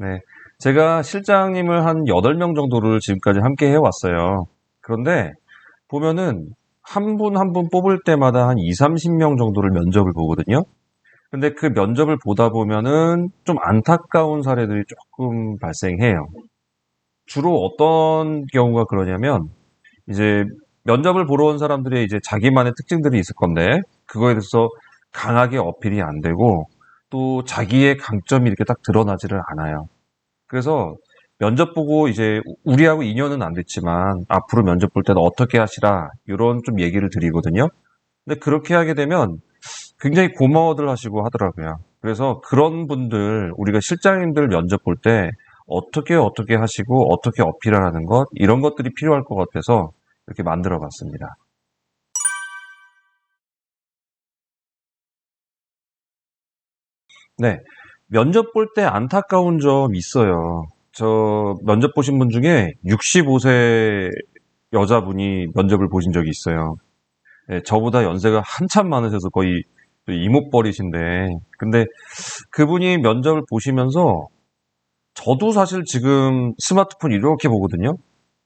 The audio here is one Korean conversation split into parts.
네. 제가 실장님을 한 8명 정도를 지금까지 함께 해왔어요. 그런데 보면은 한 분 한 분 뽑을 때마다 한 2, 30명 정도를 면접을 보거든요. 근데 그 면접을 보다 보면은 좀 안타까운 사례들이 조금 발생해요. 주로 어떤 경우가 그러냐면 이제 면접을 보러 온 사람들이 이제 자기만의 특징들이 있을 건데 그거에 대해서 강하게 어필이 안 되고 또 자기의 강점이 이렇게 딱 드러나지를 않아요. 그래서 면접 보고 이제 우리하고 인연은 안 됐지만 앞으로 면접 볼 때는 어떻게 하시라 이런 좀 얘기를 드리거든요. 근데 그렇게 하게 되면 굉장히 고마워들 하시고 하더라고요. 그래서 그런 분들 우리가 실장님들 면접 볼 때 어떻게 어떻게 하시고 어떻게 어필하라는 것 이런 것들이 필요할 것 같아서 이렇게 만들어 봤습니다. 네. 면접 볼 때 안타까운 점 있어요. 저 면접 보신 분 중에 65세 여자분이 면접을 보신 적이 있어요. 네, 저보다 연세가 한참 많으셔서 거의 이모뻘이신데, 근데 그분이 면접을 보시면서 저도 사실 지금 스마트폰 이렇게 보거든요.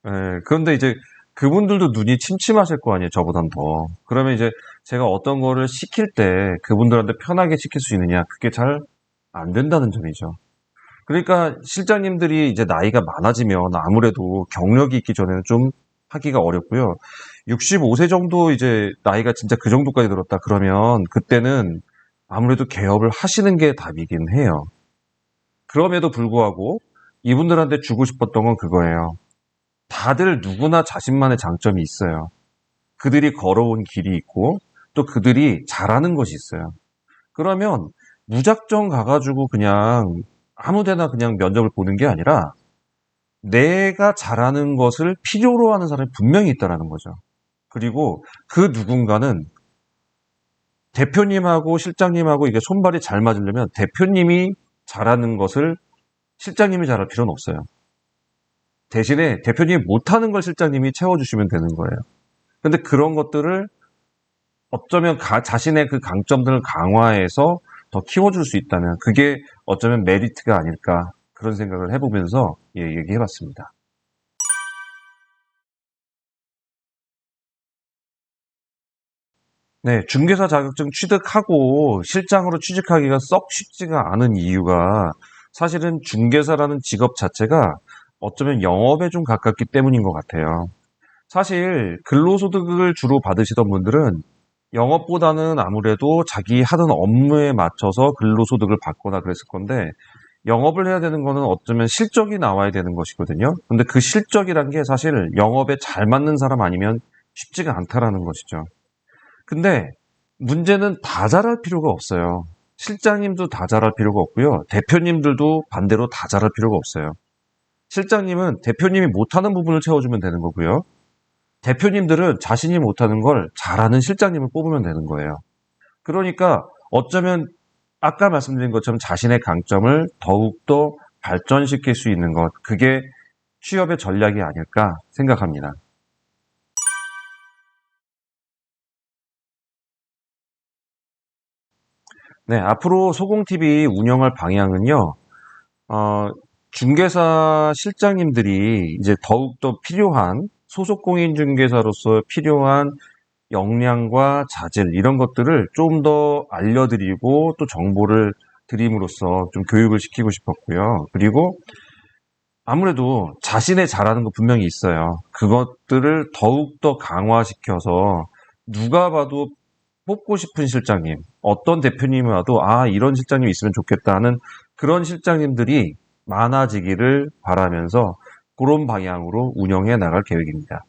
네, 그런데 이제 그분들도 눈이 침침하실 거 아니에요, 저보단 더. 그러면 이제 제가 어떤 거를 시킬 때 그분들한테 편하게 시킬 수 있느냐, 그게 잘 안 된다는 점이죠. 그러니까 실장님들이 이제 나이가 많아지면 아무래도 경력이 있기 전에는 좀 하기가 어렵고요. 65세 정도 이제 나이가 진짜 그 정도까지 들었다 그러면 그때는 아무래도 개업을 하시는 게 답이긴 해요. 그럼에도 불구하고 이분들한테 주고 싶었던 건 그거예요. 다들 누구나 자신만의 장점이 있어요. 그들이 걸어온 길이 있고 또 그들이 잘하는 것이 있어요. 그러면 무작정 가가지고 그냥 아무데나 그냥 면접을 보는 게 아니라 내가 잘하는 것을 필요로 하는 사람이 분명히 있다라는 거죠. 그리고 그 누군가는 대표님하고 실장님하고 이게 손발이 잘 맞으려면 대표님이 잘하는 것을 실장님이 잘할 필요는 없어요. 대신에 대표님이 못하는 걸 실장님이 채워주시면 되는 거예요. 근데 그런 것들을 어쩌면 가, 자신의 그 강점들을 강화해서 더 키워줄 수 있다면 그게 어쩌면 메리트가 아닐까 그런 생각을 해보면서 예, 얘기해봤습니다. 네, 중개사 자격증 취득하고 실장으로 취직하기가 썩 쉽지가 않은 이유가 사실은 중개사라는 직업 자체가 어쩌면 영업에 좀 가깝기 때문인 것 같아요. 사실 근로소득을 주로 받으시던 분들은 영업보다는 아무래도 자기 하던 업무에 맞춰서 근로소득을 받거나 그랬을 건데 영업을 해야 되는 거는 어쩌면 실적이 나와야 되는 것이거든요. 근데 그 실적이란 게 사실 영업에 잘 맞는 사람 아니면 쉽지가 않다라는 것이죠. 근데 문제는 다 잘할 필요가 없어요. 실장님도 다 잘할 필요가 없고요. 대표님들도 반대로 다 잘할 필요가 없어요. 실장님은 대표님이 못하는 부분을 채워주면 되는 거고요. 대표님들은 자신이 못하는 걸 잘하는 실장님을 뽑으면 되는 거예요. 그러니까 어쩌면 아까 말씀드린 것처럼 자신의 강점을 더욱더 발전시킬 수 있는 것, 그게 취업의 전략이 아닐까 생각합니다. 네, 앞으로 소공TV 운영할 방향은요, 어, 중개사 실장님들이 이제 더욱더 필요한 소속 공인중개사로서 필요한 역량과 자질 이런 것들을 좀 더 알려드리고 또 정보를 드림으로써 좀 교육을 시키고 싶었고요. 그리고 아무래도 자신의 잘하는 거 분명히 있어요. 그것들을 더욱더 강화시켜서 누가 봐도 뽑고 싶은 실장님, 어떤 대표님이 와도 아, 이런 실장님 있으면 좋겠다 하는 그런 실장님들이 많아지기를 바라면서 그런 방향으로 운영해 나갈 계획입니다.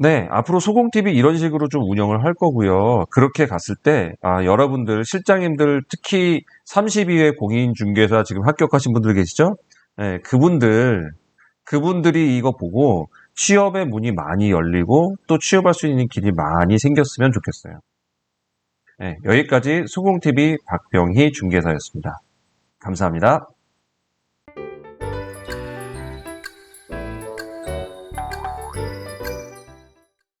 네, 앞으로 소공TV 이런 식으로 좀 운영을 할 거고요. 그렇게 갔을 때, 아, 여러분들, 실장님들, 특히 32회 공인중개사 지금 합격하신 분들 계시죠? 네, 그분들, 그분들이 이거 보고 취업의 문이 많이 열리고 또 취업할 수 있는 길이 많이 생겼으면 좋겠어요. 네, 여기까지 소공TV 박병희 중개사였습니다. 감사합니다.